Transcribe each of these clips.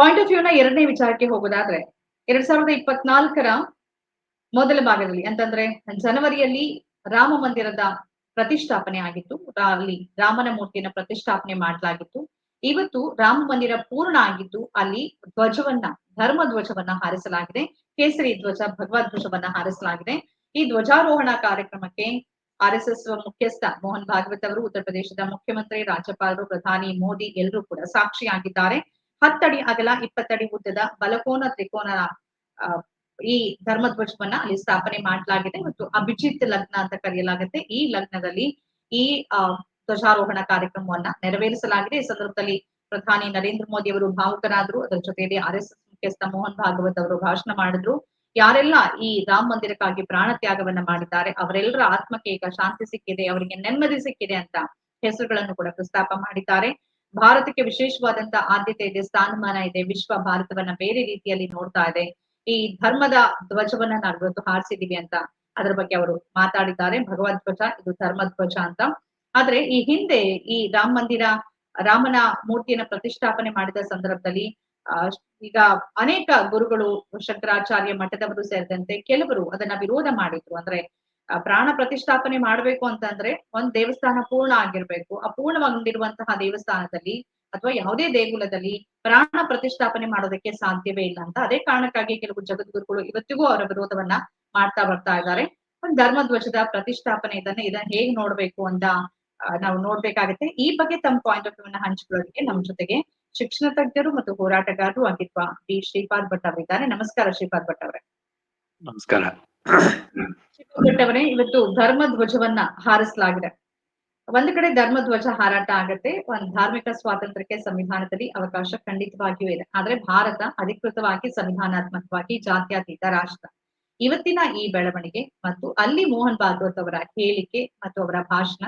Point of view ನ ಎರಡನೇ ವಿಚಾರಕ್ಕೆ ಹೋಗೋದಾದ್ರೆ, ಎರಡ್ ಸಾವಿರದ ಇಪ್ಪತ್ನಾಲ್ಕರ ಮೊದಲ ಭಾಗದಲ್ಲಿ ಅಂತಂದ್ರೆ, ಜನವರಿಯಲ್ಲಿ ರಾಮ ಮಂದಿರದ ಪ್ರತಿಷ್ಠಾಪನೆ ಆಗಿತ್ತು. ಅಲ್ಲಿ ರಾಮನ ಮೂರ್ತಿಯನ್ನ ಪ್ರತಿಷ್ಠಾಪನೆ ಮಾಡಲಾಗಿತ್ತು. ಇವತ್ತು ರಾಮ ಮಂದಿರ ಪೂರ್ಣ ಆಗಿದ್ದು, ಅಲ್ಲಿ ಧ್ವಜವನ್ನ, ಧರ್ಮ ಧ್ವಜವನ್ನ ಹಾರಿಸಲಾಗಿದೆ. ಕೇಸರಿ ಧ್ವಜ, ಭಗವದ್ ಧ್ವಜವನ್ನ ಹಾರಿಸಲಾಗಿದೆ. ಈ ಧ್ವಜಾರೋಹಣ ಕಾರ್ಯಕ್ರಮಕ್ಕೆ ಆರ್ ಎಸ್ ಎಸ್ ಮುಖ್ಯಸ್ಥ ಮೋಹನ್ ಭಾಗವತ್ ಅವರು, ಉತ್ತರ ಪ್ರದೇಶದ ಮುಖ್ಯಮಂತ್ರಿ, ರಾಜ್ಯಪಾಲರು, ಪ್ರಧಾನಿ ಮೋದಿ ಎಲ್ಲರೂ ಕೂಡ ಸಾಕ್ಷಿಯಾಗಿದ್ದಾರೆ. ಹತ್ತಡಿ ಅಗಲ ಇಪ್ಪತ್ತಡಿ ಉದ್ದದ ಬಲಕೋನ ತ್ರಿಕೋನ ಈ ಧರ್ಮಧ್ವಜವನ್ನ ಅಲ್ಲಿ ಸ್ಥಾಪನೆ ಮಾಡಲಾಗಿದೆ ಮತ್ತು ಅಭಿಜಿತ್ ಲಗ್ನ ಅಂತ ಕರೆಯಲಾಗುತ್ತೆ. ಈ ಲಗ್ನದಲ್ಲಿ ಈ ಧ್ವಜಾರೋಹಣ ಕಾರ್ಯಕ್ರಮವನ್ನ ನೆರವೇರಿಸಲಾಗಿದೆ. ಈ ಸಂದರ್ಭದಲ್ಲಿ ಪ್ರಧಾನಿ ನರೇಂದ್ರ ಮೋದಿ ಅವರು ಭಾವುಕರಾದ್ರು. ಅದರ ಜೊತೆಯಲ್ಲಿ ಆರ್ ಎಸ್ ಎಸ್ ಮುಖ್ಯಸ್ಥ ಮೋಹನ್ ಭಾಗವತ್ ಅವರು ಭಾಷಣ ಮಾಡಿದ್ರು. ಯಾರೆಲ್ಲ ಈ ರಾಮ ಮಂದಿರಕ್ಕಾಗಿ ಪ್ರಾಣ ತ್ಯಾಗವನ್ನ ಮಾಡಿದ್ದಾರೆ, ಅವರೆಲ್ಲರ ಆತ್ಮಕ್ಕೆ ಈಗ ಶಾಂತಿ ಸಿಕ್ಕಿದೆ, ಅವರಿಗೆ ನೆಮ್ಮದಿ ಸಿಕ್ಕಿದೆ ಅಂತ ಹೆಸರುಗಳನ್ನು ಕೂಡ ಪ್ರಸ್ತಾಪ ಮಾಡಿದ್ದಾರೆ. ಭಾರತಕ್ಕೆ ವಿಶೇಷವಾದಂತ ಆದ್ಯತೆ ಇದೆ, ಸ್ಥಾನಮಾನ ಇದೆ, ವಿಶ್ವ ಭಾರತವನ್ನ ಬೇರೆ ರೀತಿಯಲ್ಲಿ ನೋಡ್ತಾ ಇದೆ. ಈ ಧರ್ಮದ ಧ್ವಜವನ್ನ ನಾವು ಇವತ್ತು ಹಾರಿಸಿದೀವಿ ಅಂತ ಅದರ ಬಗ್ಗೆ ಅವರು ಮಾತಾಡಿದ್ದಾರೆ. ಭಗವದ್ ಧ್ವಜ, ಇದು ಧರ್ಮ ಧ್ವಜ ಅಂತ. ಆದ್ರೆ ಈ ಹಿಂದೆ ಈ ರಾಮ ಮಂದಿರ, ರಾಮನ ಮೂರ್ತಿಯನ್ನ ಪ್ರತಿಷ್ಠಾಪನೆ ಮಾಡಿದ ಸಂದರ್ಭದಲ್ಲಿ ಈಗ ಅನೇಕ ಗುರುಗಳು ಶಂಕರಾಚಾರ್ಯ ಮಠದವರು ಸೇರಿದಂತೆ ಕೆಲವರು ಅದನ್ನ ವಿರೋಧ ಮಾಡಿದ್ರು. ಅಂದ್ರೆ ಪ್ರಾಣ ಪ್ರತಿಷ್ಠಾಪನೆ ಮಾಡ್ಬೇಕು ಅಂತಂದ್ರೆ ಒಂದ್ ದೇವಸ್ಥಾನ ಪೂರ್ಣ ಆಗಿರ್ಬೇಕು. ಅಪೂರ್ಣವಾಗಿರುವಂತಹ ದೇವಸ್ಥಾನದಲ್ಲಿ ಅಥವಾ ಯಾವುದೇ ದೇಗುಲದಲ್ಲಿ ಪ್ರಾಣ ಪ್ರತಿಷ್ಠಾಪನೆ ಮಾಡೋದಕ್ಕೆ ಸಾಧ್ಯವೇ ಇಲ್ಲ ಅಂತ ಅದೇ ಕಾರಣಕ್ಕಾಗಿ ಕೆಲವು ಜಗದ್ಗುರುಗಳು ಇವತ್ತಿಗೂ ಅವರ ವಿರೋಧವನ್ನ ಮಾಡ್ತಾ ಬರ್ತಾ ಇದ್ದಾರೆ. ಒಂದ್ ಧರ್ಮ ಧ್ವಜದ ಪ್ರತಿಷ್ಠಾಪನೆ ಇದನ್ನ ಇದನ್ನ ಹೇಗ್ ನೋಡ್ಬೇಕು ಅಂತ ನಾವು ನೋಡ್ಬೇಕಾಗತ್ತೆ. ಈ ಬಗ್ಗೆ ತಮ್ಮ ಪಾಯಿಂಟ್ ಆಫ್ ವ್ಯೂ ಹಂಚಿಕೊಳ್ಳೋದಕ್ಕೆ ನಮ್ಮ ಜೊತೆಗೆ ಶಿಕ್ಷಣ ತಜ್ಞರು ಮತ್ತು ಹೋರಾಟಗಾರರು ಆಗಿರುವ ಬಿ ಶ್ರೀಪಾದ್ ಭಟ್ ಅವರಿದ್ದಾರೆ. ನಮಸ್ಕಾರ ಶ್ರೀಪಾದ್ ಭಟ್ ಅವರೇ. ನಮಸ್ಕಾರ. ಶ್ರೀಪಾದ್ ಇವತ್ತು ಧರ್ಮ ಧ್ವಜವನ್ನ ಹಾರಿಸಲಾಗಿದೆ. ಒಂದ್ ಕಡೆ ಧರ್ಮ ಧ್ವಜ ಹಾರಾಟ ಆಗತ್ತೆ, ಒಂದ್ ಧಾರ್ಮಿಕ ಸ್ವಾತಂತ್ರ್ಯಕ್ಕೆ ಸಂವಿಧಾನದಲ್ಲಿ ಅವಕಾಶ ಖಂಡಿತವಾಗಿಯೂ ಇದೆ. ಆದ್ರೆ ಭಾರತ ಅಧಿಕೃತವಾಗಿ ಸಂವಿಧಾನಾತ್ಮಕವಾಗಿ ಜಾತ್ಯತೀತ ರಾಷ್ಟ್ರ. ಇವತ್ತಿನ ಈ ಬೆಳವಣಿಗೆ ಮತ್ತು ಅಲ್ಲಿ ಮೋಹನ್ ಭಾಗವತ್ ಅವರ ಹೇಳಿಕೆ ಮತ್ತು ಅವರ ಭಾಷಣ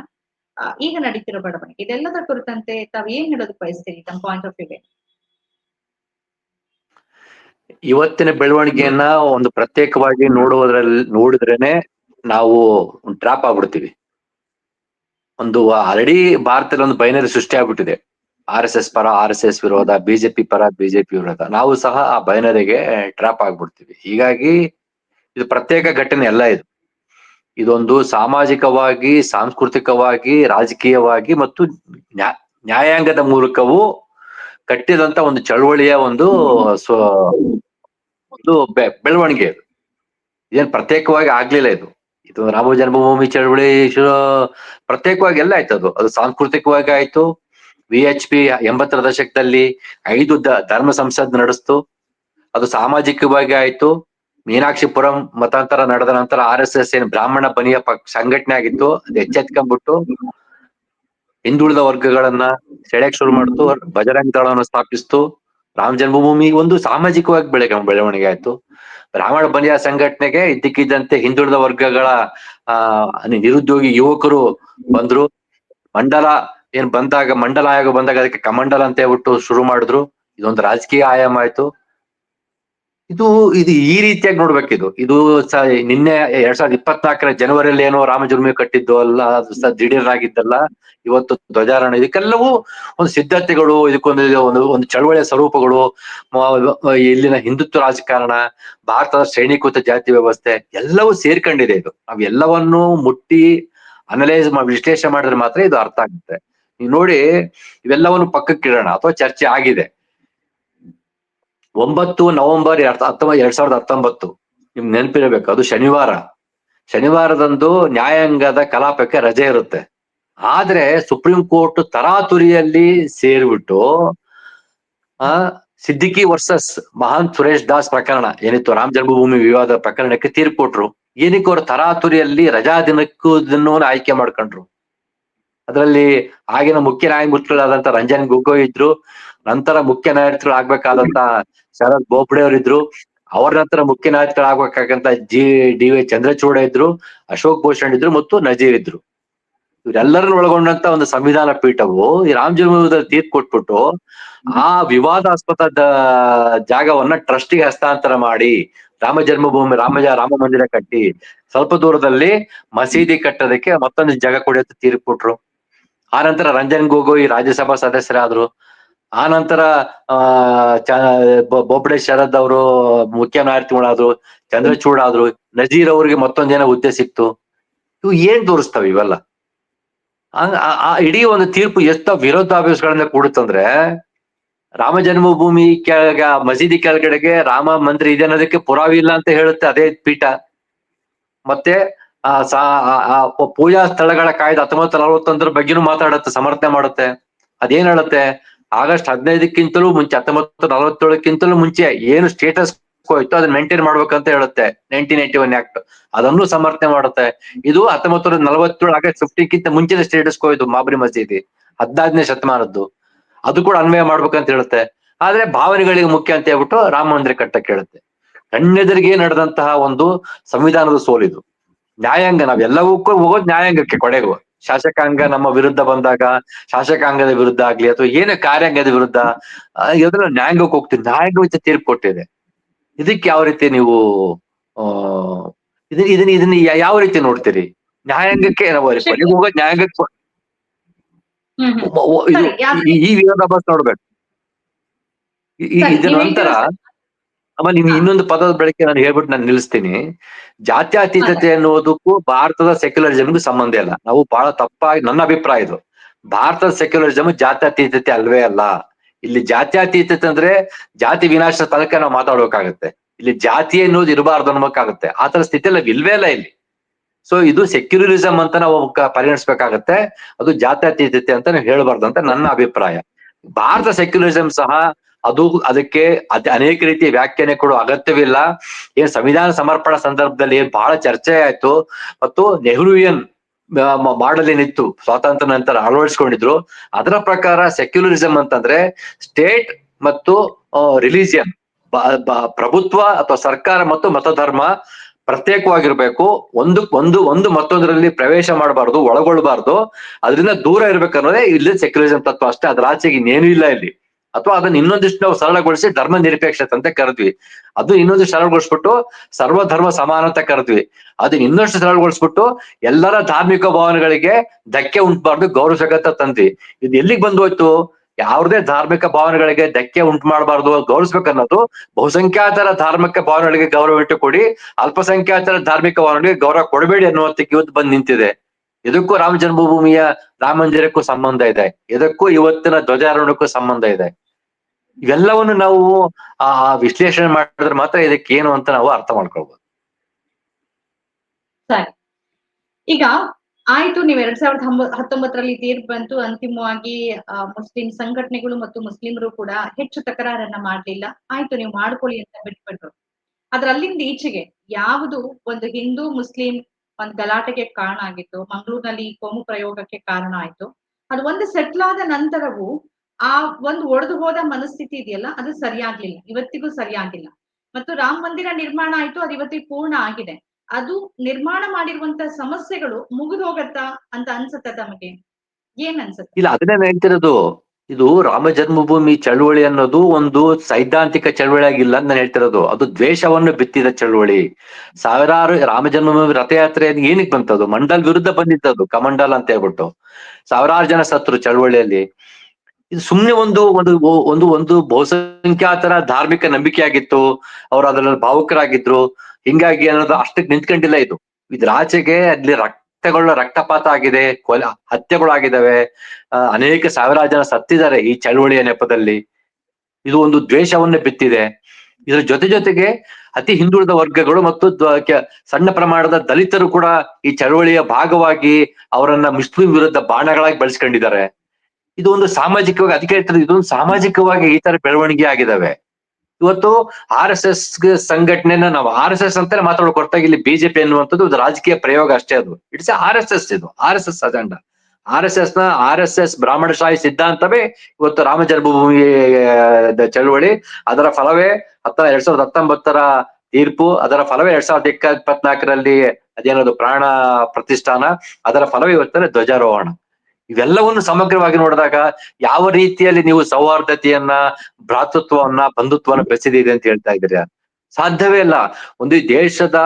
ಈಗ ನಡೀತಿರೋ ಬೆಳವಣಿಗೆ, ಇದೆಲ್ಲದರ ಕುರಿತಂತೆ ತಾವ್ ಏನ್ ಹೇಳೋದಕ್ಕೆ ಬಯಸ್ತೀರಿ? ತಮ್ಮ ಪಾಯಿಂಟ್ ಆಫ್ ವ್ಯೂ ಇವತ್ತಿನ ಬೆಳವಣಿಗೆಯನ್ನ ಒಂದು ಪ್ರತ್ಯೇಕವಾಗಿ ನೋಡುವುದ್ರಲ್ಲಿ, ನೋಡಿದ್ರೇನೆ ನಾವು ಡ್ರಾಪ್ ಆಗ್ಬಿಡ್ತೀವಿ. ಒಂದು ಆಲ್ರೆಡಿ ಭಾರತದಲ್ಲಿ ಒಂದು ಬೈನರಿ ಸೃಷ್ಟಿ ಆಗ್ಬಿಟ್ಟಿದೆ. ಆರ್ ಎಸ್ ಎಸ್ ಪರ ಆರ್ ಎಸ್ ಎಸ್ ವಿರೋಧ ಬಿಜೆಪಿ ಪರ ಬಿಜೆಪಿ ವಿರೋಧ. ನಾವು ಸಹ ಆ ಬೈನರಿಗೆ ಡ್ರಾಪ್ ಆಗ್ಬಿಡ್ತೀವಿ. ಹೀಗಾಗಿ ಇದು ಪ್ರತ್ಯೇಕ ಘಟನೆ ಅಲ್ಲ ಇದು. ಇದೊಂದು ಸಾಮಾಜಿಕವಾಗಿ, ಸಾಂಸ್ಕೃತಿಕವಾಗಿ, ರಾಜಕೀಯವಾಗಿ ಮತ್ತು ನ್ಯಾ- ನ್ಯಾಯಾಂಗದ ಮೂಲಕವೂ ಕಟ್ಟಿದಂತ ಒಂದು ಚಳವಳಿಯ ಒಂದು ಒಂದು ಬೆಳವಣಿಗೆ ಇದು. ಏನ್ ಪ್ರತ್ಯೇಕವಾಗಿ ಆಗ್ಲಿಲ್ಲ ಇದು. ಇದು ರಾಮ ಜನ್ಮಭೂಮಿ ಚಳವಳಿ ಪ್ರತ್ಯೇಕವಾಗಿ ಎಲ್ಲ ಆಯ್ತು ಅದು. ಅದು ಸಾಂಸ್ಕೃತಿಕವಾಗಿ ಆಯ್ತು. ವಿ ಎಚ್ ಪಿ ಎಂಬತ್ತರ ದಶಕದಲ್ಲಿ ಐದು ಧರ್ಮ ಸಂಸದ್ ನಡೆಸ್ತು. ಅದು ಸಾಮಾಜಿಕವಾಗಿ ಆಯ್ತು. ಮೀನಾಕ್ಷಿಪುರಂ ಮತಾಂತರ ನಡೆದ ನಂತರ ಆರ್ ಎಸ್ ಎಸ್ ಏನ್ ಬ್ರಾಹ್ಮಣ ಬನಿಯ ಪಕ್ಷ ಸಂಘಟನೆ ಆಗಿತ್ತು. ಅದು ಎಚ್ಚೆತ್ಕೊಂಡ್ಬಿಟ್ಟು ಹಿಂದುಳಿದ ವರ್ಗಗಳನ್ನ ಸೆಳೆಯಕ್ ಶುರು ಮಾಡ್ತು. ಬಜರಂಗ್ ದಳವನ್ನು ಸ್ಥಾಪಿಸ್ತು. ರಾಮ ಜನ್ಮಭೂಮಿ ಒಂದು ಸಾಮಾಜಿಕವಾಗಿ ಬೆಳಗ, ಬೆಳವಣಿಗೆ ಆಯ್ತು. ಬ್ರಾಹ್ಮಣ ಬನಿಯ ಸಂಘಟನೆಗೆ ಇದ್ದಕ್ಕಿದ್ದಂತೆ ಹಿಂದುಳಿದ ವರ್ಗಗಳ, ಆ ನಿರುದ್ಯೋಗಿ ಯುವಕರು ಬಂದ್ರು. ಮಂಡಲ ಏನ್ ಬಂದಾಗ, ಮಂಡಲ ಆಯೋಗ ಬಂದಾಗ ಅದಕ್ಕೆ ಕಮಂಡಲ ಅಂತ ಹೇಳ್ಬಿಟ್ಟು ಶುರು ಮಾಡಿದ್ರು. ಇದೊಂದು ರಾಜಕೀಯ ಆಯಾಮ ಆಯ್ತು. ಇದು ಇದು ಈ ರೀತಿಯಾಗಿ ನೋಡ್ಬೇಕಿದು ಇದು. ನಿನ್ನೆ ಎರಡ್ ಸಾವಿರದ ಇಪ್ಪತ್ನಾಲ್ಕರ ಜನವರಿಯಲ್ಲಿ ಏನೋ ರಾಮ ಜನ್ಮ ಕಟ್ಟಿದ್ದು ಅಲ್ಲ, ಅದು ಸ ದಿಢೀರ್ ಆಗಿದ್ದಲ್ಲ ಇವತ್ತು ಧ್ವಜಾರೋಹಣ, ಇದಕ್ಕೆಲ್ಲವೂ ಒಂದು ಸಿದ್ಧತೆಗಳು, ಇದಕ್ಕೊಂದು ಇದು ಒಂದು ಒಂದು ಚಳವಳಿಯ ಸ್ವರೂಪಗಳು ಇಲ್ಲಿನ ಹಿಂದುತ್ವ ರಾಜಕಾರಣ, ಭಾರತದ ಶ್ರೇಣೀಕೃತ ಜಾತಿ ವ್ಯವಸ್ಥೆ, ಎಲ್ಲವೂ ಸೇರ್ಕೊಂಡಿದೆ ಇದು. ನಾವ್ ಎಲ್ಲವನ್ನೂ ಮುಟ್ಟಿ ಅನಲೈಸ್ ವಿಶ್ಲೇಷಣೆ ಮಾಡಿದ್ರೆ ಮಾತ್ರ ಇದು ಅರ್ಥ ಆಗುತ್ತೆ. ನೀವು ನೋಡಿ, ಇವೆಲ್ಲವನ್ನು ಪಕ್ಕಕ್ಕೆ ಇಡೋಣ ಅಥವಾ ಚರ್ಚೆ ಆಗಿದೆ. ಒಂಬತ್ತು ನವೆಂಬರ್ ಎರಡ್ ಎರಡ್ ಸಾವಿರದ ಹತ್ತೊಂಬತ್ತು. ನಿಮ್ ನೆನಪಿರಬೇಕು, ಅದು ಶನಿವಾರ. ಶನಿವಾರದಂದು ನ್ಯಾಯಾಂಗದ ಕಲಾಪಕ್ಕೆ ರಜೆ ಇರುತ್ತೆ. ಆದ್ರೆ ಸುಪ್ರೀಂ ಕೋರ್ಟ್ ತರಾತುರಿಯಲ್ಲಿ ಸೇರ್ಬಿಟ್ಟು, ಆ, ಸಿದ್ದಿಕಿ ವರ್ಸಸ್ ಮಹಾನ್ ಸುರೇಶ್ ದಾಸ್ ಪ್ರಕರಣ ಏನಿತ್ತು, ರಾಮ ಜನ್ಮಭೂಮಿ ವಿವಾದ ಪ್ರಕರಣಕ್ಕೆ ತೀರ್ಪು ಕೊಟ್ರು ಏನಕ್ಕೆ ಅವ್ರು ತರಾತುರಿಯಲ್ಲಿ ರಜಾ ದಿನಕ್ಕೂ ಆಯ್ಕೆ ಮಾಡ್ಕೊಂಡ್ರು? ಅದರಲ್ಲಿ ಆಗಿನ ಮುಖ್ಯ ನ್ಯಾಯಮೂರ್ತಿಗಳಾದಂತ ರಂಜನ್ ಗೊಗೊಯ್ ಇದ್ರು ನಂತರ ಮುಖ್ಯ ನಾಯಕರು ಆಗ್ಬೇಕಾದಂತ ಶರದ್ ಬೋಬ್ಡೆ ಅವರಿದ್ರು. ಅವ್ರ ನಂತರ ಮುಖ್ಯ ನ್ಯಾಯಮೂರ್ತಿಗಳಾಗ್ಬೇಕಾಗಂತ ಜಿ, ಡಿ ವೈ ಚಂದ್ರಚೂಡ ಇದ್ರು, ಅಶೋಕ್ ಭೂಷಣ್ ಇದ್ರು ಮತ್ತು ನಜೀರ್ ಇದ್ರು. ಇವರೆಲ್ಲರನ್ನು ಒಳಗೊಂಡಂತ ಒಂದು ಸಂವಿಧಾನ ಪೀಠವು ಈ ರಾಮ ಜನ್ಮಭೂಮಿ ತೀರ್ಪು ಕೊಟ್ಬಿಟ್ಟು ಆ ವಿವಾದಾಸ್ಪದ ಜಾಗವನ್ನ ಟ್ರಸ್ಟಿಗೆ ಹಸ್ತಾಂತರ ಮಾಡಿ, ರಾಮ ಜನ್ಮಭೂಮಿ, ರಾಮ ರಾಮ ಮಂದಿರ ಕಟ್ಟಿ, ಸ್ವಲ್ಪ ದೂರದಲ್ಲಿ ಮಸೀದಿ ಕಟ್ಟೋದಕ್ಕೆ ಮತ್ತೊಂದು ಜಾಗ ಕೊಡಿ ಅಂತ ತೀರ್ಪು ಕೊಟ್ರು. ಆ ನಂತರ ರಂಜನ್ ಗೊಗೊಯ್ ರಾಜ್ಯಸಭಾ ಸದಸ್ಯರಾದ್ರು. ಆ ನಂತರ, ಆ ಶರದ್ ಅವರು ಮುಖ್ಯ ನ್ಯಾಯಮೂರ್ತಿಗಳಾದ್ರು, ಚಂದ್ರಚೂಡ್ ಆದ್ರು, ನಜೀರ್ ಅವ್ರಿಗೆ ಮತ್ತೊಂದೇನೋ ಹುದ್ದೆ ಸಿಕ್ತು. ಇವು ಏನ್ ತೋರಿಸ್ತಾವ ಇವೆಲ್ಲ? ಆ- ಇಡೀ ಒಂದು ತೀರ್ಪು ಎಷ್ಟ ವಿರೋಧಾಭ್ಯಾಸಗಳನ್ನ ಕೂಡುತ್ತಂದ್ರೆ, ರಾಮ ಜನ್ಮಭೂಮಿ ಕೆಳಗ ಮಸೀದಿ ಕೆಳಗಡೆಗೆ ರಾಮ ಮಂದಿರ ಇದೆ ಅನ್ನೋದಕ್ಕೆ ಪುರಾವೆ ಇಲ್ಲ ಅಂತ ಹೇಳುತ್ತೆ ಅದೇ ಪೀಠ. ಮತ್ತೆ, ಆ, ಸಾ ಪೂಜಾ ಸ್ಥಳಗಳ ಕಾಯ್ದೆ ಹತ್ತೊಂಬತ್ತು ನಲವತ್ತೊಂದರ ಬಗ್ಗೆನೂ ಮಾತಾಡುತ್ತೆ, ಸಮರ್ಥನೆ ಮಾಡುತ್ತೆ. ಅದೇನ್ ಹೇಳುತ್ತೆ? ಆಗಸ್ಟ್ ಹದಿನೈದಕ್ಕಿಂತಲೂ ಮುಂಚೆ, ಹತ್ತೊಂಬತ್ತು ನಲವತ್ತೇಳಕ್ಕಿಂತಲೂ ಮುಂಚೆ ಏನು ಸ್ಟೇಟಸ್ ಹೋಯ್ತು ಅದನ್ನ ಮೇಂಟೈನ್ ಮಾಡ್ಬೇಕಂತ ಹೇಳುತ್ತೆ ನೈನ್ಟೀನ್ ಏಟಿ ಒನ್ ಆಕ್ಟ್ ಅದನ್ನು ಸಮರ್ಥನೆ ಮಾಡುತ್ತೆ. ಇದು ಹತ್ತೊಂಬತ್ತು ನೂರ ನಲವತ್ತೇಳು ಆಗಸ್ಟ್ ಫಿಫ್ಟೀನ್ಕಿಂತ ಮುಂಚಿನ ಸ್ಟೇಟಸ್ ಹೋಯ್ತು ಮಾಬರಿ ಮಸೀದಿ ಹದಿನಾರನೇ ಶತಮಾನದ್ದು. ಅದು ಕೂಡ ಅನ್ವಯ ಮಾಡ್ಬೇಕಂತ ಹೇಳುತ್ತೆ. ಆದ್ರೆ ಭಾವನೆಗಳಿಗೆ ಮುಖ್ಯ ಅಂತ ಹೇಳ್ಬಿಟ್ಟು ರಾಮ ಮಂದಿರ ಕಟ್ಟಕ್ಕೆ ಹೇಳುತ್ತೆ ಕಣ್ಣೆದುರಿಗೆ ನಡೆದಂತಹ ಒಂದು ಸಂವಿಧಾನದ ಸೋಲಿದು. ನ್ಯಾಯಾಂಗ ನಾವೆಲ್ಲವಕ್ಕೂ ಹೋಗೋದು ನ್ಯಾಯಾಂಗಕ್ಕೆ ಕೊನೆಗೂ. ಶಾಸಕಾಂಗ ನಮ್ಮ ವಿರುದ್ಧ ಬಂದಾಗ ಶಾಸಕಾಂಗದ ವಿರುದ್ಧ ಆಗ್ಲಿ ಅಥವಾ ಏನೇ ಕಾರ್ಯಾಂಗದ ವಿರುದ್ಧ ಆ, ಇದ್ರಲ್ಲಿ ನ್ಯಾಯಾಂಗಕ್ಕೆ ಹೋಗ್ತೀವಿ. ನ್ಯಾಯಾಂಗ ವಿಚ ತೀರ್ಪು ಕೊಟ್ಟಿದೆ. ಇದಕ್ಕೆ ಯಾವ ರೀತಿ ನೀವು ಇದನ್ನ ಇದನ್ನ ಇದನ್ನ ಯಾವ ರೀತಿ ನೋಡ್ತೀರಿ? ನ್ಯಾಯಾಂಗಕ್ಕೆ ಹೋಗೋದು ನ್ಯಾಯಾಂಗಕ್ಕೆ ಇದು ಈ- ವಿರೋಧಾಭಾಸ ನೋಡ್ಬೇಕು ಇದರ ಇದ್ರ ನಂತರ ಹೇಳ್ತೀರಾ ಅಮ್ಮ ಇನ್ನೊಂದು ಪದದ ಬಳಕೆ ನಾನು ಹೇಳ್ಬಿಟ್ಟು ನಾನು ನಿಲ್ಲಿಸ್ತೀನಿ. ಜಾತ್ಯತೀತತೆ ಅನ್ನೋದಕ್ಕೂ ಭಾರತದ ಸೆಕ್ಯುಲರಿಸಮ್ಗೂ ಸಂಬಂಧ ಇಲ್ಲ. ನಾವು ಬಹಳ ತಪ್ಪಾಗಿ ನನ್ನ ಅಭಿಪ್ರಾಯ ಇದು. ಭಾರತದ ಸೆಕ್ಯುಲರಿಸಮ್ ಜಾತ್ಯತೀತತೆ ಅಲ್ವೇ ಅಲ್ಲ. ಇಲ್ಲಿ ಜಾತ್ಯತೀತತೆ ಅಂದ್ರೆ ಜಾತಿ ವಿನಾಶ ತನಕ ನಾವು ಮಾತಾಡ್ಬೇಕಾಗತ್ತೆ. ಇಲ್ಲಿ ಜಾತಿ ಅನ್ನೋದು ಇರಬಾರ್ದು ಅನ್ಬೇಕಾಗತ್ತೆ ಆ ತರ ಸ್ಥಿತಿಯಲ್ಲಿ ಇಲ್ವೇ ಇಲ್ಲ ಇಲ್ಲಿ. ಸೊ ಇದು ಸೆಕ್ಯುಲರಿಸಮ್ ಅಂತ ನಾವು ಪರಿಗಣಿಸ್ಬೇಕಾಗತ್ತೆ. ಅದು ಜಾತ್ಯತೀತತೆ ಅಂತ ನಾವು ಹೇಳ್ಬಾರ್ದು ಅಂತ ನನ್ನ ಅಭಿಪ್ರಾಯ. ಭಾರತ ಸೆಕ್ಯುಲರಿಸಮ್ ಸಹ ಅದು ಅದಕ್ಕೆ ಅದ ಅನೇಕ ರೀತಿಯ ವ್ಯಾಖ್ಯಾನ ಕೊಡುವ ಅಗತ್ಯವಿಲ್ಲ. ಏನ್ ಸಂವಿಧಾನ ಸಮರ್ಪಣಾ ಸಂದರ್ಭದಲ್ಲಿ ಬಹಳ ಚರ್ಚೆ ಆಯ್ತು. ಮತ್ತು ನೆಹರುವಿಯನ್ ಮಾಡಲೇನಿತ್ತು, ಸ್ವಾತಂತ್ರ್ಯ ನಂತರ ಅಳವಡಿಸ್ಕೊಂಡಿದ್ರು. ಅದರ ಪ್ರಕಾರ ಸೆಕ್ಯುಲರಿಸಂ ಅಂತಂದ್ರೆ ಸ್ಟೇಟ್ ಮತ್ತು ರಿಲಿಜಿಯನ್ ಪ್ರಭುತ್ವ ಅಥವಾ ಸರ್ಕಾರ ಮತ್ತು ಮತಧರ್ಮ ಪ್ರತ್ಯೇಕವಾಗಿರ್ಬೇಕು. ಒಂದು ಒಂದು ಒಂದು ಮತ್ತೊಂದರಲ್ಲಿ ಪ್ರವೇಶ ಮಾಡಬಾರ್ದು ಒಳಗೊಳ್ಬಾರ್ದು ಅದರಿಂದ ದೂರ ಇರ್ಬೇಕನ್ನೋದೇ ಇಲ್ಲಿ ಸೆಕ್ಯುಲರಿಸಂ ತತ್ವ ಅಷ್ಟೇ. ಅದ್ರ ಆಚೆಗೆ ಇನ್ನೇನು ಇಲ್ಲ ಇಲ್ಲಿ. ಅಥವಾ ಅದನ್ನ ಇನ್ನೊಂದಿಷ್ಟು ನಾವು ಸರಳಗೊಳಿಸಿ ಧರ್ಮ ನಿರಪೇಕ್ಷತೆ ಅಂತ ಕರೆದ್ವಿ. ಅದು ಇನ್ನೊಂದಿಷ್ಟು ಸರಳಗೊಳಿಸ್ಬಿಟ್ಟು ಸರ್ವಧರ್ಮ ಸಮಾನ ಅಂತ ಕರೆದ್ವಿ. ಅದನ್ನ ಇನ್ನಷ್ಟು ಸರಳಗೊಳಿಸ್ಬಿಟ್ಟು ಎಲ್ಲರ ಧಾರ್ಮಿಕ ಭಾವನೆಗಳಿಗೆ ಧಕ್ಕೆ ಉಂಟಬಾರ್ದು ಸಗತ ತಂದ್ವಿ. ಇದು ಎಲ್ಲಿಗೆ ಬಂದು ಹೋಯ್ತು ಯಾವುದೇ ಧಾರ್ಮಿಕ ಭಾವನೆಗಳಿಗೆ ಧಕ್ಕೆ ಉಂಟು ಮಾಡಬಾರ್ದು ಗೌರವಿಸ್ಬೇಕನ್ನೋದು ಬಹುಸಂಖ್ಯಾತರ ಧಾರ್ಮಿಕ ಭಾವನೆಗಳಿಗೆ ಗೌರವ ಇಟ್ಟು ಕೊಡಿ ಅಲ್ಪಸಂಖ್ಯಾತರ ಧಾರ್ಮಿಕ ಭಾವನೆಗಳಿಗೆ ಗೌರವ ಕೊಡಬೇಡಿ ಅನ್ನುವಂತಕ್ಕೆ ಇವತ್ತು ಬಂದು ನಿಂತಿದೆ. ಇದಕ್ಕೂ ರಾಮ ಜನ್ಮಭೂಮಿಯ ರಾಮ ಮಂದಿರಕ್ಕೂ ಸಂಬಂಧ ಇದೆ. ಇದಕ್ಕೂ ಇವತ್ತಿನ ಧ್ವಜಾರೋಹಣಕ್ಕೂ ಸಂಬಂಧ ಇದೆ. ಇವೆಲ್ಲವನ್ನು ನಾವು ಆ ವಿಶ್ಲೇಷಣೆ ಮಾಡಿದ್ರೆ ಮಾತ್ರ ಇದಕ್ಕೆ ಏನು ಅಂತ ನಾವು ಅರ್ಥ ಮಾಡ್ಕೊಳ್ಬಹುದು ಸರಿ. ಈಗ ಆಯ್ತು, ನೀವ್ ಎರಡ್ ಸಾವಿರದ ಹತ್ತೊಂಬತ್ತರಲ್ಲಿ ತೀರ್ಪು ಬಂತು. ಅಂತಿಮವಾಗಿ ಮುಸ್ಲಿಂ ಸಂಘಟನೆಗಳು ಮತ್ತು ಮುಸ್ಲಿಮರು ಕೂಡ ಹೆಚ್ಚು ತಕರಾರನ್ನ ಮಾಡ್ಲಿಲ್ಲ. ಆಯ್ತು, ನೀವು ಮಾಡ್ಕೊಳ್ಳಿ ಅಂತ ಬಿಟ್ಬಿಟ್ರು. ಆದ್ರೆ ಅಲ್ಲಿಂದ ಈಚೆಗೆ ಯಾವುದು ಒಂದು ಹಿಂದೂ, ಮುಸ್ಲಿಂ ಒಂದ್ ಗಲಾಟೆಗೆ ಕಾರಣ ಆಗಿತ್ತು. ಮಂಗಳೂರಿನಲ್ಲಿ ಕೋಮು ಪ್ರಯೋಗಕ್ಕೆ ಕಾರಣ ಆಯ್ತು. ಅದು ಒಂದು ಸೆಟ್ಲ್ ಆದ ನಂತರವೂ ಆ ಒಂದು ಒಡೆದು ಹೋದ ಮನಸ್ಥಿತಿ ಇದೆಯಲ್ಲ, ಅದು ಸರಿಯಾಗ್ಲಿಲ್ಲ. ಇವತ್ತಿಗೂ ಸರಿಯಾಗಿಲ್ಲ. ಮತ್ತು ರಾಮ ಮಂದಿರ ನಿರ್ಮಾಣ ಆಯ್ತು, ಅದು ಇವತ್ತಿಗೆ ಪೂರ್ಣ ಆಗಿದೆ. ಅದು ನಿರ್ಮಾಣ ಮಾಡಿರುವಂತ ಸಮಸ್ಯೆಗಳು ಮುಗಿದು ಹೋಗತ್ತಾ ಅಂತ ಅನ್ಸುತ್ತ ತಮಗೆ? ಏನ್ ಅನ್ಸುತ್ತೆ? ಇಲ್ಲ, ಅದನ್ನೇ ಹೇಳ್ತಿರೋದು. ಇದು ರಾಮ ಜನ್ಮಭೂಮಿ ಚಳುವಳಿ ಅನ್ನೋದು ಒಂದು ಸೈದ್ಧಾಂತಿಕ ಚಳುವಳಿ ಆಗಿಲ್ಲ ಅಂತ ನಾನು ಹೇಳ್ತಿರೋದು. ಅದು ದ್ವೇಷವನ್ನು ಬಿತ್ತಿದ ಚಳುವಳಿ. ಸಾವಿರಾರು ರಾಮ ಜನ್ಮಭೂಮಿ ರಥಯಾತ್ರೆ ಏನಕ್ ಏನಕ್ಕೆ ಬಂತದು? ಮಂಡಲ್ ವಿರುದ್ಧ ಬಂದಿತ್ತದು ಕಮಂಡಲ್ ಅಂತ ಹೇಳ್ಬಿಟ್ಟು. ಸಾವಿರಾರು ಜನ ಸತ್ರು ಚಳವಳಿಯಲ್ಲಿ. ಇದು ಸುಮ್ಮನೆ ಒಂದು ಒಂದು ಒಂದು ಒಂದು ಬಹುಸಂಖ್ಯಾತರ ಧಾರ್ಮಿಕ ನಂಬಿಕೆ ಆಗಿತ್ತು ಅವ್ರು ಅದ್ರಲ್ಲಿ ಭಾವುಕರಾಗಿದ್ರು, ಹಿಂಗಾಗಿ ಅನ್ನೋದು ಅಷ್ಟಕ್ಕೆ ನಿಂತ್ಕೊಂಡಿಲ್ಲ ಇದು. ಇದ್ರ ಆಚೆಗೆ ಅಲ್ಲಿ ರಕ್ತಗಳ ರಕ್ತಪಾತ ಆಗಿದೆ, ಕೊಲೆ, ಹತ್ಯೆಗಳಾಗಿದ್ದಾವೆ ಅನೇಕ ಸಾವಿರ ಜನ ಸತ್ತಿದ್ದಾರೆ ಈ ಚಳವಳಿಯ ನೆಪದಲ್ಲಿ. ಇದು ಒಂದು ದ್ವೇಷವನ್ನ ಬಿತ್ತಿದೆ. ಇದರ ಜೊತೆ ಜೊತೆಗೆ ಅತಿ ಹಿಂದುಳಿದ ವರ್ಗಗಳು ಮತ್ತು ಸಣ್ಣ ಪ್ರಮಾಣದ ದಲಿತರು ಕೂಡ ಈ ಚಳವಳಿಯ ಭಾಗವಾಗಿ ಅವರನ್ನ ಮುಸ್ಲಿಂ ವಿರುದ್ಧ ಬಾಣಗಳಾಗಿ ಬಳಸ್ಕೊಂಡಿದ್ದಾರೆ. ಇದು ಒಂದು ಸಾಮಾಜಿಕವಾಗಿ ಅದಕ್ಕೆ ಹೇಳ್ತಾರೆ ಇದೊಂದು ಸಾಮಾಜಿಕವಾಗಿ ಈ ತರ ಬೆಳವಣಿಗೆ ಆಗಿದಾವೆ. ಇವತ್ತು ಆರ್ ಎಸ್ ಎಸ್ ಸಂಘಟನೆನ ನಾವು ಆರ್ ಎಸ್ ಎಸ್ ಅಂತಾನೆ ಮಾತಾಡೋ ಹೊರತಾಗಿ ಇಲ್ಲಿ ಬಿಜೆಪಿ ಅನ್ನುವಂಥದ್ದು ಒಂದು ರಾಜಕೀಯ ಪ್ರಯೋಗ ಅಷ್ಟೇ ಅದು. ಇಟ್ಸ್ ಆರ್ ಎಸ್ ಎಸ್ ಇದು R S S agenda R S ಎಸ್ನ ಆರ್ ಎಸ್ ಎಸ್ ಬ್ರಾಹ್ಮಣಶಾಹಿ ಸಿದ್ಧಾಂತವೇ ಇವತ್ತು ರಾಮ ಜನ್ಮಭೂಮಿ ಚಳುವಳಿ. ಅದರ ಫಲವೇ ಹತ್ತ ಎರಡ್ ಸಾವಿರದ ಹತ್ತೊಂಬತ್ತರ ತೀರ್ಪು. ಅದರ ಫಲವೇ ಎರಡ್ ಸಾವಿರದ ಇಪ್ಪತ್ನಾಲ್ಕರಲ್ಲಿ ಅದೇನದು ಪ್ರಾಣ ಪ್ರತಿಷ್ಠಾನ. ಅದರ ಫಲವೇ ಇವತ್ತಿನ ಧ್ವಜಾರೋಹಣ. ಇವೆಲ್ಲವನ್ನು ಸಮಗ್ರವಾಗಿ ನೋಡಿದಾಗ ಯಾವ ರೀತಿಯಲ್ಲಿ ನೀವು ಸೌಹಾರ್ದತೆಯನ್ನ, ಭ್ರಾತೃತ್ವವನ್ನ, ಬಂಧುತ್ವವನ್ನ ಬೆಸೆದಿದೆ ಅಂತ ಹೇಳ್ತಾ ಇದ್ದೀರಾ? ಸಾಧ್ಯವೇ ಇಲ್ಲ. ಒಂದು ದೇಶದ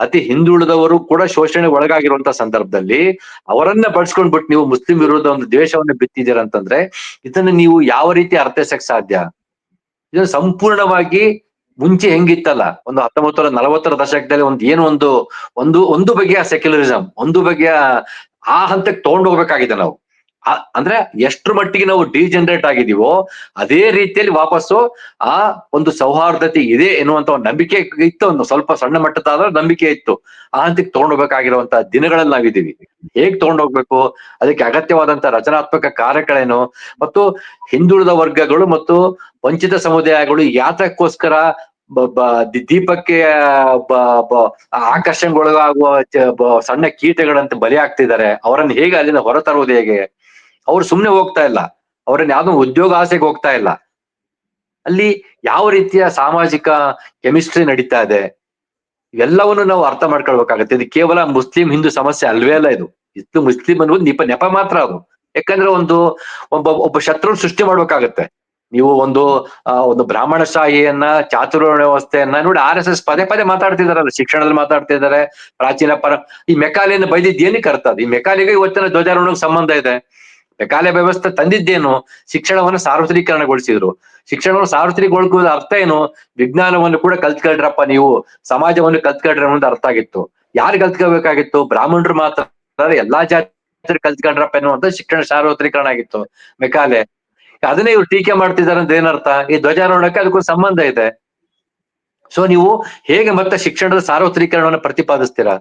ಅತಿ ಹಿಂದುಳಿದವರು ಕೂಡ ಶೋಷಣೆ ಒಳಗಾಗಿರುವಂತ ಸಂದರ್ಭದಲ್ಲಿ ಅವರನ್ನ ಬಳಸ್ಕೊಂಡ್ಬಿಟ್ಟು ನೀವು ಮುಸ್ಲಿಂ ವಿರೋಧ ಒಂದು ದ್ವೇಷವನ್ನ ಬಿತ್ತಿದ್ದೀರ ಅಂತಂದ್ರೆ ಇದನ್ನ ನೀವು ಯಾವ ರೀತಿ ಅರ್ಥೈಸಕ್ ಸಾಧ್ಯ? ಇದನ್ನು ಸಂಪೂರ್ಣವಾಗಿ ಮುಂಚೆ ಹೆಂಗಿತ್ತಲ್ಲ? ಒಂದು ಹತ್ತೊಂಬತ್ತರ ನಲವತ್ತರ ದಶಕದಲ್ಲಿ ಒಂದು ಏನು ಒಂದು ಒಂದು ಒಂದು ಬಗೆಯ ಸೆಕ್ಯುಲರಿಸಂ, ಒಂದು ಬಗೆಯ ಆ ಹಂತಕ್ಕೆ ತಗೊಂಡು ಹೋಗ್ಬೇಕಾಗಿದೆ ನಾವು. ಅಂದ್ರೆ ಎಷ್ಟ್ರ ಮಟ್ಟಿಗೆ ನಾವು ಡಿಜನರೇಟ್ ಆಗಿದೀವೋ ಅದೇ ರೀತಿಯಲ್ಲಿ ವಾಪಸ್ಸು ಆ ಒಂದು ಸೌಹಾರ್ದತೆ ಇದೆ ಎನ್ನುವಂತ ಒಂದು ನಂಬಿಕೆ ಇತ್ತು. ಒಂದು ಸ್ವಲ್ಪ ಸಣ್ಣ ಮಟ್ಟದಾದ ನಂಬಿಕೆ ಇತ್ತು. ಆ ಹಂತಕ್ಕೆ ತಗೊಂಡೋಗ್ಬೇಕಾಗಿರುವಂತಹ ದಿನಗಳಲ್ಲಿ ನಾವಿದ್ದೀವಿ. ಹೇಗ್ ತಗೊಂಡೋಗ್ಬೇಕು ಅದಕ್ಕೆ ಅಗತ್ಯವಾದಂತ ರಚನಾತ್ಮಕ ಕಾರ್ಯಗಳೇನು? ಮತ್ತು ಹಿಂದುಳಿದ ವರ್ಗಗಳು ಮತ್ತು ವಂಚಿತ ಸಮುದಾಯಗಳು ಯಾತಕ್ಕೋಸ್ಕರ ದೀಪಕ್ಕೆ ಆಕರ್ಷಣೆಗೊಳಗಾಗುವ ಸಣ್ಣ ಕೀಟಗಳಂತ ಬಲಿ ಆಗ್ತಿದ್ದಾರೆ ಅವರನ್ನು ಹೇಗೆ ಅಲ್ಲಿಂದ ಹೊರತರುವುದು ಹೇಗೆ? ಅವ್ರು ಸುಮ್ನೆ ಹೋಗ್ತಾ ಇಲ್ಲ. ಅವ್ರನ್ನ ಯಾವ್ದೋ ಉದ್ಯೋಗ ಆಸೆಗೆ ಹೋಗ್ತಾ ಇಲ್ಲ. ಅಲ್ಲಿ ಯಾವ ರೀತಿಯ ಸಾಮಾಜಿಕ ಕೆಮಿಸ್ಟ್ರಿ ನಡೀತಾ ಇದೆ? ಇವೆಲ್ಲವನ್ನು ನಾವು ಅರ್ಥ ಮಾಡ್ಕೊಳ್ಬೇಕಾಗತ್ತೆ. ಇದು ಕೇವಲ ಮುಸ್ಲಿಂ ಹಿಂದೂ ಸಮಸ್ಯೆ ಅಲ್ವೇ ಅಲ್ಲ ಇದು. ಇದು ಮುಸ್ಲಿಂ ಅನ್ನೋದು ನಿಪ ನೆಪ ಮಾತ್ರ ಅದು. ಯಾಕಂದ್ರೆ ಒಂದು ಒಬ್ಬ ಒಬ್ಬ ಶತ್ರು ಸೃಷ್ಟಿ ಮಾಡ್ಬೇಕಾಗತ್ತೆ. ನೀವು ಒಂದು ಒಂದು ಒಂದು ಬ್ರಾಹ್ಮಣಶಾಹಿಯನ್ನ ಚಾತುರ್ವರ್ಣ ವ್ಯವಸ್ಥೆಯನ್ನ ನೋಡಿ ಆರ್ ಎಸ್ ಎಸ್ ಪದೇ ಪದೇ ಮಾತಾಡ್ತಿದಾರಲ್ಲ, ಶಿಕ್ಷಣದಲ್ಲಿ ಮಾತಾಡ್ತಾ ಇದ್ದಾರೆ ಪ್ರಾಚೀನ ಪರ ಈ ಮೆಕಾಲೆಯನ್ನು ಬೈದಿದ್ದು ಏನಕ್ಕೆ ಅರ್ಥ ಅದು? ಈ ಮೆಕಾಲೆಗೆ ಇವತ್ತಿನ ಧ್ವಜಾರೋಹಣಕ್ಕೆ ಸಂಬಂಧ ಇದೆ. ಮೆಕಾಲೆ ವ್ಯವಸ್ಥೆ ತಂದಿದ್ದೇನು, ಶಿಕ್ಷಣವನ್ನು ಸಾರ್ವತ್ರಿಕರಣಗೊಳಿಸಿದ್ರು. ಶಿಕ್ಷಣವನ್ನು ಸಾರ್ವತ್ರಿಕಗೊಳಿಸುವುದ ಅರ್ಥ ಏನು? ವಿಜ್ಞಾನವನ್ನು ಕೂಡ ಕಲ್ತ್ಕೊಳ್ರಪ್ಪ ನೀವು. ಸಮಾಜವನ್ನು ಕಲ್ತ್ಕೊಳ್ರಿ ಅನ್ನೋದು ಅರ್ಥ ಆಗಿತ್ತು. ಯಾರು ಕಲ್ತ್ಕೋಬೇಕಾಗಿತ್ತು? ಬ್ರಾಹ್ಮಣರು ಮಾತ್ರ ಎಲ್ಲಾ ಜಾತಿ ಕಲ್ತ್ಕೊಂಡ್ರಪ್ಪ ಎನ್ನುವಂತ ಶಿಕ್ಷಣ ಸಾರ್ವತ್ರಿಕರಣ ಆಗಿತ್ತು. ಮೆಕಾಲೆ. ಅದನ್ನೇ ಇವ್ರು ಟೀಕೆ ಮಾಡ್ತಿದ್ದಾರೆ ಅಂತ ಏನರ್ಥ? ಈ ಧ್ವಜಾರೋಹಣಕ್ಕೆ ಅದಕ್ಕೂ ಸಂಬಂಧ ಇದೆ. ಸೊ ನೀವು ಹೇಗೆ ಮತ್ತೆ ಶಿಕ್ಷಣದ ಸಾರ್ವತ್ರಿಕರಣವನ್ನು ಪ್ರತಿಪಾದಿಸ್ತೀರಾ?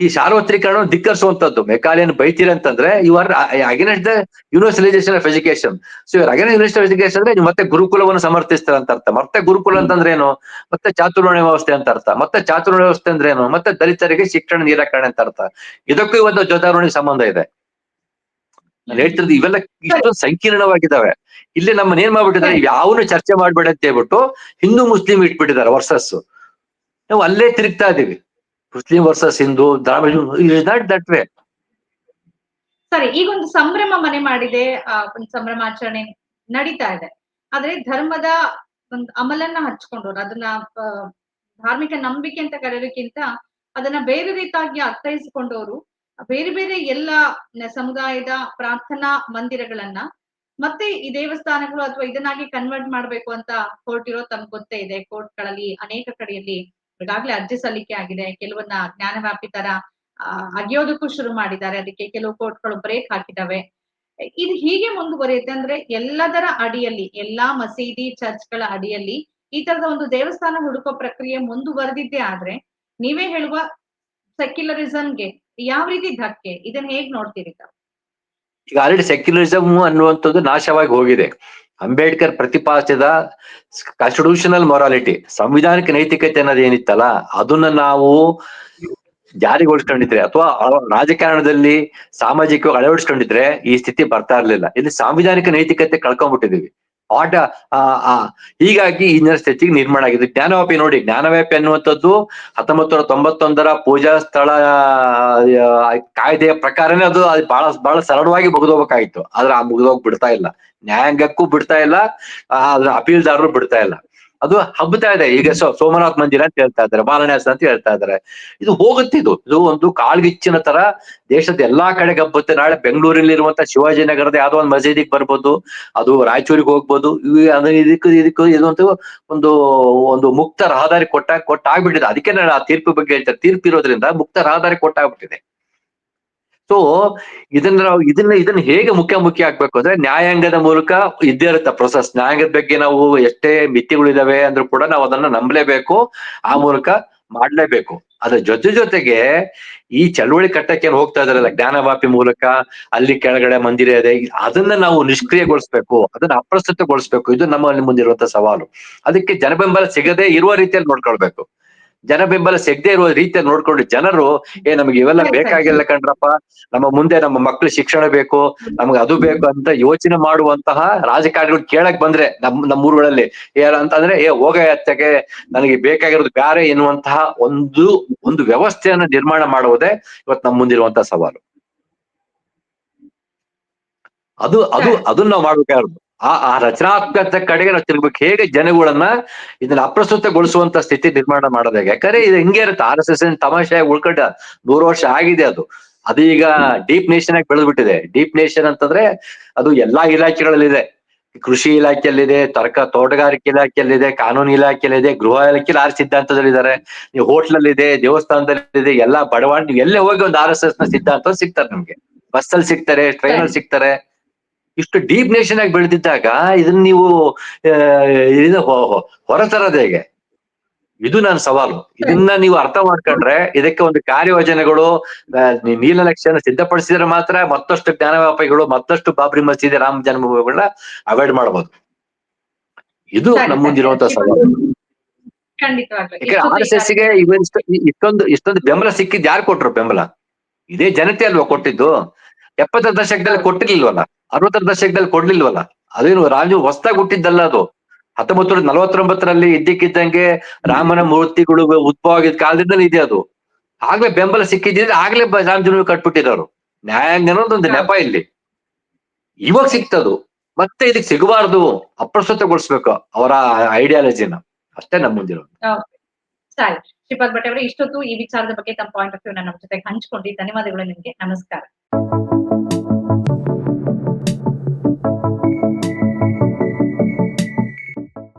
ಈ ಸಾರ್ವತ್ರಿಕರಣ ಧಿಕ್ಕರಿಸುವಂತದ್ದು. ಮೆಕಾಲಿಯನ್ ಬೈತೀರ ಅಂತಂದ್ರೆ you are against the universalisation of education so ಇವ್ರ ಅಗೇನ್ ಯೂನಿವರ್ಸಿಟಿ ಎಜುಕೇಶನ್ ಅಂದ್ರೆ ನೀವು ಮತ್ತೆ ಗುರುಕುಲವನ್ನು ಸಮರ್ಥಿಸ್ತಾರೆ ಅಂತ ಅರ್ಥ. ಮತ್ತೆ ಗುರುಕುಲ ಅಂತಂದ್ರೆ ಏನು? ಮತ್ತೆ ಚಾತುರ್ವರ್ಣ ವ್ಯವಸ್ಥೆ ಅಂತ ಅರ್ಥ. ಮತ್ತೆ ಚಾತುರ್ವರ್ಣ ವ್ಯವಸ್ಥೆ ಅಂದ್ರೆ ಏನು? ಮತ್ತೆ ದಲಿತರಿಗೆ ಶಿಕ್ಷಣ ನಿರಾಕರಣೆ ಅಂತ ಅರ್ಥ. ಇದಕ್ಕೂ ಇವತ್ತು ಧ್ವಜಾರೋಹಣೆಗೆ ಸಂಬಂಧ ಇದೆ. ನಾನು ಹೇಳ್ತಿರೋದು ಇವೆಲ್ಲ ಇಷ್ಟೊಂದು ಸಂಕೀರ್ಣವಾಗಿದ್ದಾವೆ. ಇಲ್ಲಿ ನಮ್ಮ ಏನ್ ಮಾಡ್ಬಿಟ್ಟಿದ್ದಾರೆ? ಯಾವನು ಚರ್ಚೆ ಮಾಡ್ಬೇಡ ಅಂತ ಹೇಳ್ಬಿಟ್ಟು ಹಿಂದೂ ಮುಸ್ಲಿಂ ಇಟ್ಬಿಟ್ಟಿದ್ದಾರೆ ವರ್ಸಸ್ ನಾವು ಅಲ್ಲೇ ತಿರುಗ್ತಾ ಇದೀವಿ Muslim versus Hindu not that way ಸರಿ ಈಗ ಒಂದು ಸಂಭ್ರಮ ಮನೆ ಮಾಡಿದೆ ಒಂದು ಸಂಭ್ರಮಾಚರಣೆ ನಡೀತಾ ಇದೆ. ಆದ್ರೆ ಧರ್ಮದ ಒಂದು ಅಮಲನ್ನ ಹಚ್ಕೊಂಡವ್ರು, ಅದನ್ನ ಧಾರ್ಮಿಕ ನಂಬಿಕೆ ಅಂತ ಕರೆಯೋದಕ್ಕಿಂತ ಅದನ್ನ ಬೇರೆ ರೀತಿಯಾಗಿ ಅರ್ಥೈಸಿಕೊಂಡವರು, ಬೇರೆ ಬೇರೆ ಎಲ್ಲ ಸಮುದಾಯದ ಪ್ರಾರ್ಥನಾ ಮಂದಿರಗಳನ್ನ, ಮತ್ತೆ ಈ ದೇವಸ್ಥಾನಗಳು ಅಥವಾ ಇದನ್ನಾಗಿ ಕನ್ವರ್ಟ್ ಮಾಡ್ಬೇಕು ಅಂತ ಕೋರ್ಟ್ ಇರೋ ತಮ್ಗೆ ಗೊತ್ತೇ ಇದೆ ಕೋರ್ಟ್ಗಳಲ್ಲಿ ಅನೇಕ ಕಡೆಯಲ್ಲಿ ಈಗಾಗ್ಲೇ ಅರ್ಜಿ ಸಲ್ಲಿಕೆ ಆಗಿದೆ. ಕೆಲವನ್ನ ಜ್ಞಾನವ್ಯಾಪಿ ತರ ಆ, ಅಗಿಯೋದಕ್ಕೂ ಶುರು ಮಾಡಿದ್ದಾರೆ. ಅದಕ್ಕೆ ಕೆಲವು ಕೋರ್ಟ್ಗಳು ಬ್ರೇಕ್ ಹಾಕಿದಾವೆ ಇದು ಹೀಗೆ ಮುಂದುವರಿಯುತ್ತೆ ಅಂದ್ರೆ ಎಲ್ಲದರ ಅಡಿಯಲ್ಲಿ ಎಲ್ಲಾ ಮಸೀದಿ ಚರ್ಚ್ಗಳ ಅಡಿಯಲ್ಲಿ ಈ ತರದ ಒಂದು ದೇವಸ್ಥಾನ ಹುಡುಕೋ ಪ್ರಕ್ರಿಯೆ ಮುಂದುವರೆದಿದ್ದೇ ಆದ್ರೆ ನೀವೇ ಹೇಳುವ ಸೆಕ್ಯುಲರಿಸಂಗೆ ಯಾವ ರೀತಿ ಧಕ್ಕೆ ಇದನ್ನ ಹೇಗ್ ನೋಡ್ತೀರಿ? ಈಗ ಆಲ್ರೆಡಿ ಸೆಕ್ಯುಲರಿಸಮ್ ಅನ್ನುವಂಥದ್ದು ನಾಶವಾಗಿ ಹೋಗಿದೆ. ಅಂಬೇಡ್ಕರ್ ಪ್ರತಿಪಾದಿಸಿದ ಕಾನ್ಸ್ಟಿಟ್ಯೂಷನಲ್ ಮೊರಾಲಿಟಿ ಸಂವಿಧಾನಿಕ ನೈತಿಕತೆ ಅನ್ನೋದು ಏನಿತ್ತಲ್ಲ, ಅದನ್ನ ನಾವು ಜಾರಿಗೊಳಿಸ್ಕೊಂಡಿದ್ರೆ ಅಥವಾ ರಾಜಕಾರಣದಲ್ಲಿ ಸಾಮಾಜಿಕವಾಗಿ ಅಳವಡಿಸ್ಕೊಂಡಿದ್ರೆ ಈ ಸ್ಥಿತಿ ಬರ್ತಾ ಇರ್ಲಿಲ್ಲ. ಇಲ್ಲಿ ಸಾಂವಿಧಾನಿಕ ನೈತಿಕತೆ ಕಳ್ಕೊಂಡ್ಬಿಟ್ಟಿದೀವಿ. ಆಟ ಆ ಆ. ಹೀಗಾಗಿ ಇಂದಿನ ಸ್ಥಿತಿಗೆ ನಿರ್ಮಾಣ ಆಗಿದೆ. ಜ್ಞಾನವ್ಯಾಪಿ ನೋಡಿ ಜ್ಞಾನವ್ಯಾಪಿ ಅನ್ನುವಂಥದ್ದು ಹತ್ತೊಂಬತ್ತು ನೂರ ತೊಂಬತ್ತೊಂದರ ಪೂಜಾ ಸ್ಥಳ ಕಾಯ್ದೆಯ ಪ್ರಕಾರನೇ ಅದು ಬಹಳ ಬಹಳ ಸರಳವಾಗಿ ಮುಗಿದೋಗ್ಬೇಕಾಗಿತ್ತು. ಆದ್ರೆ ಆ ಮುಗಿದೋಗ್ ಬಿಡ್ತಾ ಇಲ್ಲ. ನ್ಯಾಯಾಂಗಕ್ಕೂ ಬಿಡ್ತಾ ಇಲ್ಲ. ಆ, ಅದ್ರ ಅಪೀಲ್ದಾರರು ಬಿಡ್ತಾ ಇಲ್ಲ. ಅದು ಹಬ್ಬತಾ ಇದೆ. ಈಗ ಸೋಮನಾಥ್ ಮಂದಿರ ಅಂತ ಹೇಳ್ತಾ ಇದ್ದಾರೆ, ಬಾಲನ್ಯಾಸ ಅಂತ ಹೇಳ್ತಾ ಇದ್ದಾರೆ. ಇದು ಹೋಗುತ್ತೆ ಇದು. ಇದು ಒಂದು ಕಾಳ್ಗಿಚ್ಚಿನ ತರ ದೇಶದ ಎಲ್ಲಾ ಕಡೆಗೆ ಹಬ್ಬುತ್ತೆ ನಾಳೆ ಬೆಂಗಳೂರಲ್ಲಿ ಇರುವಂತ ಶಿವಾಜಿನಗರದ ಯಾವ್ದೋ ಒಂದು ಮಸೀದಿಗೆ ಬರ್ಬೋದು. ಅದು ರಾಯಚೂರಿಗೆ ಹೋಗ್ಬೋದು. ಇದಕ್ಕೂ ಇದಕ್ಕೂ ಇದೊಂದು ಒಂದು ಒಂದು ಮುಕ್ತ ರಹದಾರಿ ಕೊಟ್ಟ ಕೊಟ್ಟಾಗ್ಬಿಟ್ಟಿದೆ. ಅದಕ್ಕೆ ನಾನು ಆ ತೀರ್ಪು ಬಗ್ಗೆ ಹೇಳ್ತಾರೆ ತೀರ್ಪು ಇರೋದ್ರಿಂದ ಮುಕ್ತ ರಹದಾರಿ ಕೊಟ್ಟಾಗ್ಬಿಟ್ಟಿದೆ. ಸೊ ಇದನ್ನ ನಾವು ಇದನ್ನ ಇದನ್ನ ಹೇಗೆ ಮುಖ್ಯ ಮುಖ್ಯ ಆಗ್ಬೇಕು ಅಂದ್ರೆ ನ್ಯಾಯಾಂಗದ ಮೂಲಕ ಇದ್ದೇ ಇರುತ್ತೆ ಪ್ರೊಸೆಸ್ ನ್ಯಾಯಾಂಗದ ಬಗ್ಗೆ ನಾವು ಎಷ್ಟೇ ಮಿತಿಗಳಿದಾವೆ ಅಂದ್ರೂ ಕೂಡ ನಾವು ಅದನ್ನ ನಂಬಲೇಬೇಕು, ಆ ಮೂಲಕ ಮಾಡ್ಲೇಬೇಕು. ಅದ್ರ ಜೊತೆ ಜೊತೆಗೆ ಈ ಚಳವಳಿ ಕಟ್ಟಕ್ಕೆ ಏನ್ ಹೋಗ್ತಾ ಇದಾರಲ್ಲ ಜ್ಞಾನವಾಪಿ ಮೂಲಕ, ಅಲ್ಲಿ ಕೆಳಗಡೆ ಮಂದಿರ ಇದೆ, ಅದನ್ನ ನಾವು ನಿಷ್ಕ್ರಿಯಗೊಳಿಸ್ಬೇಕು, ಅದನ್ನ ಅಪ್ರಸ್ತುತಗೊಳಿಸ್ಬೇಕು. ಇದು ನಮ್ಮಲ್ಲಿ ಮುಂದಿರುವಂತ ಸವಾಲು. ಅದಕ್ಕೆ ಜನಬೆಂಬಲ ಸಿಗದೆ ಇರುವ ರೀತಿಯಲ್ಲಿ ನೋಡ್ಕೊಳ್ಬೇಕು. ಜನ ಬೆಂಬಲ ಸಿಗದೆ ಇರುವ ರೀತಿಯ ನೋಡ್ಕೊಂಡು ಜನರು ಏ ನಮಗೆ ಇವೆಲ್ಲ. ಬೇಕಾಗಿಲ್ಲ ಕಣ್ರಪ್ಪ. ನಮ್ಮ ಮುಂದೆ ನಮ್ಮ ಮಕ್ಳು ಶಿಕ್ಷಣ ಬೇಕು. ನಮ್ಗೆ ಅದು ಬೇಕು ಅಂತ ಯೋಚನೆ ಮಾಡುವಂತಹ ರಾಜಕಾರಣಿಗಳು ಕೇಳಕ್ ಬಂದ್ರೆ ನಮ್ ನಮ್ಮೂರುಗಳಲ್ಲಿ ಏನ ಅಂತಂದ್ರೆ ಏ ಹೋಗ ಎತ್ತಗೆ ನನಗೆ ಬೇಕಾಗಿರೋದು ಬ್ಯಾರೆ ಎನ್ನುವಂತಹ ಒಂದು ಒಂದು ವ್ಯವಸ್ಥೆಯನ್ನ ನಿರ್ಮಾಣ ಮಾಡುವುದೇ ಇವತ್ತು ನಮ್ಮ ಮುಂದಿರುವಂತಹ ಸವಾಲು. ಅದು ಅದು ಅದನ್ನ ನಾವು ಮಾಡ್ಬೇಕಾಗಿರೋದು. ಆ ಆ ರಚನಾತ್ಮಕತೆ ಕಡೆಗೆ ನಾವು ತಿರುಗಬೇಕು ಹೇಗೆ ಜನಗಳನ್ನ ಇದನ್ನ ಅಪ್ರಸ್ತುತಗೊಳಿಸುವಂತ ಸ್ಥಿತಿ ನಿರ್ಮಾಣ ಮಾಡೋದು ಹೇಗೆ? ಯಾಕಂದ್ರೆ ಇದು ಹಿಂಗೆ ಇರುತ್ತೆ. ಆರ್ ಎಸ್ ಎಸ್ ತಮಾಷೆ ಉಳ್ಕೊಂಡ ನೂರು ವರ್ಷ ಆಗಿದೆ ಅದು. ಅದೀಗ ಡೀಪ್ ನೇಷನ್ ಆಗಿ ಬೆಳೆದ್ಬಿಟ್ಟಿದೆ. ಡೀಪ್ ನೇಷನ್ ಅಂತಂದ್ರೆ ಅದು ಎಲ್ಲಾ ಇಲಾಖೆಗಳಲ್ಲಿದೆ. ಕೃಷಿ ಇಲಾಖೆಯಲ್ಲಿದೆ, ತರಕ, ತೋಟಗಾರಿಕೆ ಇಲಾಖೆಯಲ್ಲಿದೆ, ಕಾನೂನು ಇಲಾಖೆಯಲ್ಲಿದೆ, ಗೃಹ ಇಲಾಖೆಯಲ್ಲಿ ಆರ್ ಸಿದ್ಧಾಂತದಲ್ಲಿದ್ದಾರೆ? ನೀವು ಹೋಟ್ಲಲ್ಲಿದೆ, ದೇವಸ್ಥಾನದಲ್ಲಿದೆ, ಎಲ್ಲಾ ಬಡವಾಣ ಎಲ್ಲೇ ಹೋಗಿ ಒಂದು ಆರ್ ಎಸ್ ಎಸ್ನ ಸಿದ್ಧಾಂತ ಸಿಗ್ತಾರೆ ನಿಮ್ಗೆ. ಬಸ್ ಅಲ್ಲಿ ಸಿಗ್ತಾರೆ ಟ್ರೈನ್ ಅಲ್ಲಿ ಸಿಗ್ತಾರೆ. ಇಷ್ಟು ಡೀಪ್ ನೇಷನ್ ಆಗಿ ಬೆಳೆದಿದ್ದಾಗ ಇದನ್ನ ನೀವು ಆ, ಇದನ್ನ ಹೊ- ಹೊ- ಹೇಗೆ? ಇದು ನನ್ನ ಸವಾಲು. ಇದನ್ನ ನೀವು ಅರ್ಥ ಮಾಡ್ಕೊಂಡ್ರೆ ಇದಕ್ಕೆ ಒಂದು ಕಾರ್ಯಯೋಜನೆಗಳು ನೀಲಲಕ್ಷ್ಯನ ನೀ- ನೀಲನಕ್ಷೆಯನ್ನು ಸಿದ್ಧಪಡಿಸಿದ್ರೆ ಮಾತ್ರ ಮತ್ತಷ್ಟು ಜ್ಞಾನವ್ಯಾಪಿಗಳು ಮತ್ತಷ್ಟು ಬಾಬ್ರಿ ಮಸೀದಿ ರಾಮ ಜನ್ಮಭೂಮಿಗಳನ್ನ ಅವಾಯ್ಡ್ ಮಾಡಬಹುದು ಇದು ನಮ್ಮ. ಮುಂದಿರುವಂತ ಸವಾಲು. ಯಾಕಂದ್ರೆ ಆರ್ ಎಸ್ ಎಸ್ಗೆ ಇಷ್ಟೊಂದು ಇಷ್ಟೊಂದು ಬೆಂಬಲ ಸಿಕ್ಕಿದ್ ಯಾರು ಕೊಟ್ರು ಬೆಂಬಲ? ಇದೇ ಜನತೆ ಅಲ್ವಾ ಕೊಟ್ಟಿದ್ದು? ಎಪ್ಪತ್ತರ ದಶಕದಲ್ಲಿ ಕೊಟ್ಟಿರ್ಲಿಲ್ವಲ್ಲ? ಅರವತ್ತರ ದಶಕದಲ್ಲಿ ಕೊಡ್ಲಿಲ್ವಲ್ಲ? ಅದೇನು ರಾಜು ಹೊಸದಾಗಿ ಹುಟ್ಟಿದ್ದಲ್ಲ ಅದು. ಹತ್ತೊಂಬತ್ತು ನಲವತ್ತೊಂಬತ್ತರಲ್ಲಿ ಇದ್ದಕ್ಕಿದ್ದಂಗೆ ರಾಮನ ಮೂರ್ತಿಗಳು ಉದ್ಭವ ಆಗಿದ್ದ ಕಾಲದಿಂದಲೇ ಇದೆ ಅದು. ಆಗ್ಲೇ ಬೆಂಬಲ ಸಿಕ್ಕಿದ್ರೆ ಆಗ್ಲೇ ರಾಮಜನ ಕಟ್ಬಿಟ್ಟಿರೋರು ನ್ಯಾಯಾಂಗ ಒಂದು ನೆಪ ಇಲ್ಲಿ. ಇವಾಗ ಸಿಕ್ತದು. ಮತ್ತೆ ಇದಕ್ಕೆ ಸಿಗಬಾರ್ದು. ಅಪ್ರಸ್ತುತಗೊಳಿಸ್ಬೇಕು ಅವರ ಐಡಿಯಾಲಜಿನ. ಅಷ್ಟೇ ನಮ್ಮ ಮುಂದಿರೋದು. ಶ್ರೀಪಾದ್ ಭಟ್ ಅವರೇ, ಇಷ್ಟೊತ್ತು ಈ ವಿಚಾರದ ಬಗ್ಗೆ ತಮ್ಮ ಪಾಯಿಂಟ್ ಆಫ್ ವ್ಯೂ ನಮ್ಮ ಜೊತೆ ಹಂಚ್ಕೊಂಡಿ ಧನ್ಯವಾದಗಳು ನಿಮ್ಗೆ. ನಮಸ್ಕಾರ.